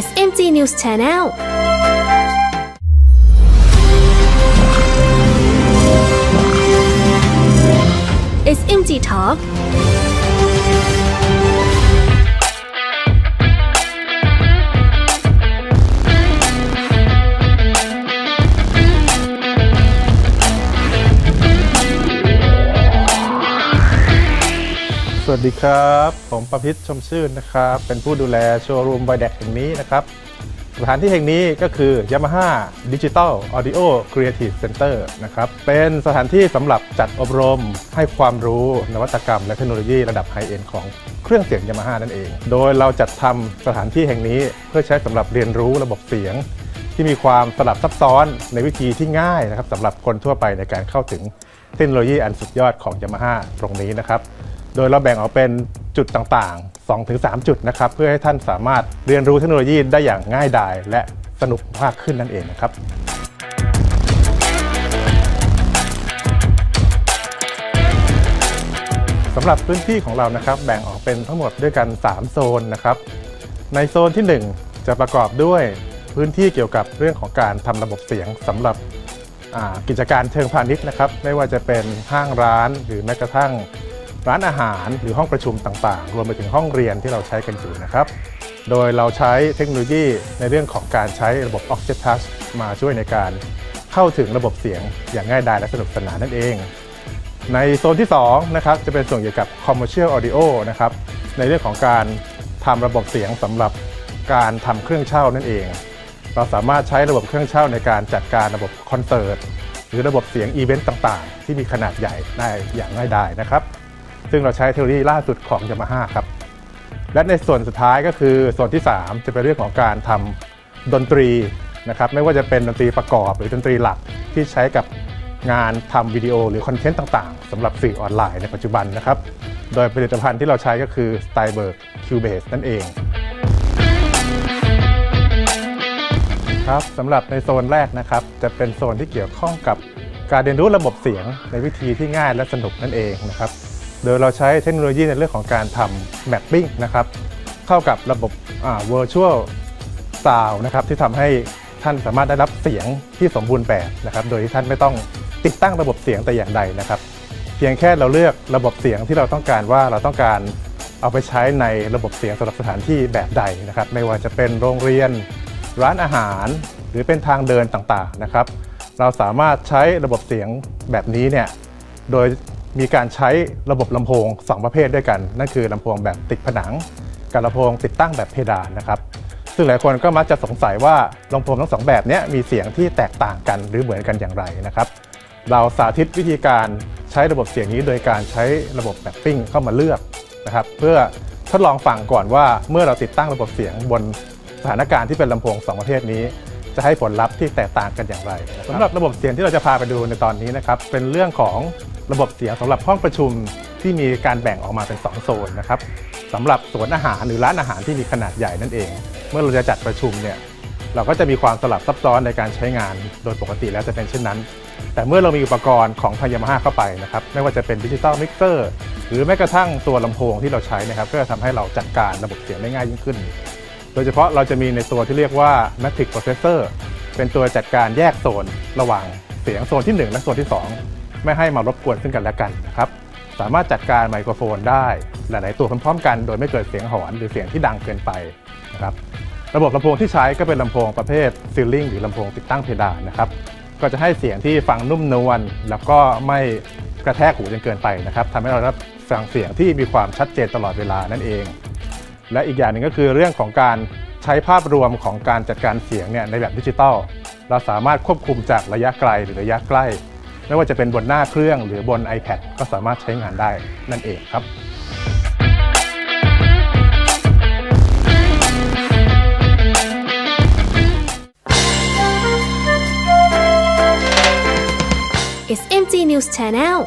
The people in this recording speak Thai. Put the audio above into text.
SMG News Channel SMG Talk วัสดีครับ ผมประพิษชมชื่นนะครับ เป็นผู้ดูแลโชว์รูมไบแดกแห่งนี้นะครับ สถานที่แห่งนี้ก็คือ Yamaha Digital Audio Creative Center นะครับ เป็นสถานที่สำหรับจัดอบรมให้ความรู้นวัตกรรมและเทคโนโลยีระดับไฮเอ็นของเครื่องเสียง Yamaha นั่นเอง โดยเราจัดทำสถานที่แห่งนี้เพื่อใช้สำหรับเรียนรู้ระบบเสียงที่มีความสลับซับซ้อนในวิธีที่ง่ายนะครับสำหรับคนทั่วไปในการเข้าถึงเทคโนโลยีอันสุดยอดของ Yamaha ตรงนี้นะครับ โดยเราแบ่งออกเป็นจุดต่างๆ2-3จุดนะครับ เพื่อให้ท่านสามารถเรียนรู้เทคโนโลยีได้อย่างง่ายดาย และสนุกมากขึ้นนั่นเองนะครับ สำหรับพื้นที่ของเรานะครับ แบ่งออกเป็นทั้งหมดด้วยกัน 3 โซนนะครับ ในโซนที่ 1 จะประกอบด้วยพื้นที่เกี่ยวกับเรื่องของการทำระบบเสียงสำหรับอ่ากิจการเชิงพาณิชย์นะครับ ไม่ว่าจะเป็นห้างร้านหรือแม้กระทั่ง ร้านอาหารหรือห้องประชุมต่างๆ รวมไปถึงห้องเรียนที่เราใช้กันอยู่นะครับ โดยเราใช้เทคโนโลยีในเรื่องของการใช้ระบบ Oxygen Touch มาช่วยในการเข้าถึงระบบเสียงอย่างง่ายดายและสนุกสนานนั่นเอง ในโซนที่2นะครับจะเป็นส่วนเกี่ยวกับ commercial audio นะครับในเรื่องของการทำระบบเสียงสำหรับการทำเครื่องเช่านั่นเอง เราสามารถใช้ระบบเครื่องเช่าในการจัดการระบบคอนเสิร์ตหรือระบบเสียงอีเวนต์ต่างๆ ที่มีขนาดใหญ่ได้อย่างง่ายดายนะครับ ซึ่งเราใช้เทคโนโลยีล่าสุดของ Yamaha ครับ และในส่วนสุดท้ายก็คือส่วนที่ 3 จะเป็นเรื่องของการทำดนตรีนะครับไม่ว่าจะเป็นดนตรีประกอบหรือดนตรีหลักที่ใช้กับงานทำวิดีโอหรือคอนเทนต์ต่างๆสำหรับสื่อออนไลน์ในปัจจุบันนะครับ โดยผลิตภัณฑ์ที่เราใช้ก็คือ s t y l e r g Cubase นั่นเองครับสำหรับในโซนแรกนะครับจะเป็นโซนที่เกี่ยวข้องกับการเรียนรู้ระบบเสียงในวิธีที่ง่ายและสนุกนั่นเองนะครับ โดยเราใช้เทคโนโลยีในเรื่องของการทำ mapping นะครับเข้ากับระบบอ่า virtual sound นะครับที่ทำให้ท่านสามารถได้รับเสียงที่สมบูรณ์แบบนะครับ โดยที่ท่านไม่ต้องติดตั้งระบบเสียงแต่อย่างใดนะครับ เพียงแค่เราเลือกระบบเสียงที่เราต้องการว่าเราต้องการเอาไปใช้ในระบบเสียงสำหรับสถานที่แบบใดนะครับ ไม่ว่าจะเป็นโรงเรียน ร้านอาหาร หรือเป็นทางเดินต่างๆนะครับ เราสามารถใช้ระบบเสียงแบบนี้เนี่ยโดย มีการใช้ระบบลำโพง 2 ประเภทด้วยกัน นั่นคือลำโพงแบบติดผนัง กับลำโพงติดตั้งแบบเพดานนะครับ ซึ่งหลายคนก็มักจะสงสัยว่าลำโพงทั้งสองแบบนี้มีเสียงที่แตกต่างกันหรือเหมือนกันอย่างไรนะครับ เราสาธิตวิธีการใช้ระบบเสียงนี้โดยการใช้ระบบแบบปิ้งเข้ามาเลือกนะครับ เพื่อทดลองฟังก่อนว่าเมื่อเราติดตั้งระบบเสียงบนสถานการณ์ที่เป็นลำโพงสองประเภทนี้จะให้ผลลัพธ์ที่แตกต่างกันอย่างไรสำหรับระบบเสียงที่เราจะพาไปดูในตอนนี้นะครับ เป็นเรื่องของ ระบบเสียงสำหรับห้องประชุมที่มีการแบ่งออกมาเป็น 2 โซนนะครับสำหรับสวนอาหารหรือร้านอาหารที่มีขนาดใหญ่นั่นเอง เมื่อเราจะจัดประชุมเนี่ยเราก็จะมีความสลับซับซ้อนในการใช้งาน โดยปกติแล้วจะเป็นเช่นนั้น แต่เมื่อเรามีอุปกรณ์ของทยามาฮ่าเข้าไปนะครับไม่ว่าจะเป็นดิจิตอลมิกเซอร์หรือแม้กระทั่งตัวลำโพงที่เราใช้นะครับก็จะทำให้เราจัดการระบบเสียงได้ง่ายยิ่งขึ้น โดยเฉพาะเราจะมีในตัวที่เรียกว่า Matrix Processor เป็นตัวจัดการแยกโซน ระหว่างเสียงโซนที่ 1 และโซนที่ 2 ไม่ให้มารบกวนซึ่งกันและกันนะครับสามารถจัดการไมโครโฟนได้หลาย ๆ ตัวพร้อมๆกัน โดยไม่เกิดเสียงหอนหรือเสียงที่ดังเกินไปนะครับระบบลำโพงที่ใช้ก็เป็นลำโพงประเภทซีลิงหรือลำโพงติดตั้งเพดานนะครับก็จะให้เสียงที่ฟังนุ่มนวลแล้วก็ไม่กระแทกหูจนเกินไปนะครับทำให้เราได้รับฟังเสียงที่มีความชัดเจนตลอดเวลานั่นเอง และอีกอย่างหนึ่งก็คือเรื่องของการใช้ภาพรวมของการจัดการเสียงเนี่ยในแบบดิจิตอลเราสามารถควบคุมจากระยะไกลหรือระยะใกล้ ไม่ว่าจะเป็นบนหน้าเครื่องหรือบน iPad ก็สามารถใช้งานได้นั่นเองครับ SMG News Channel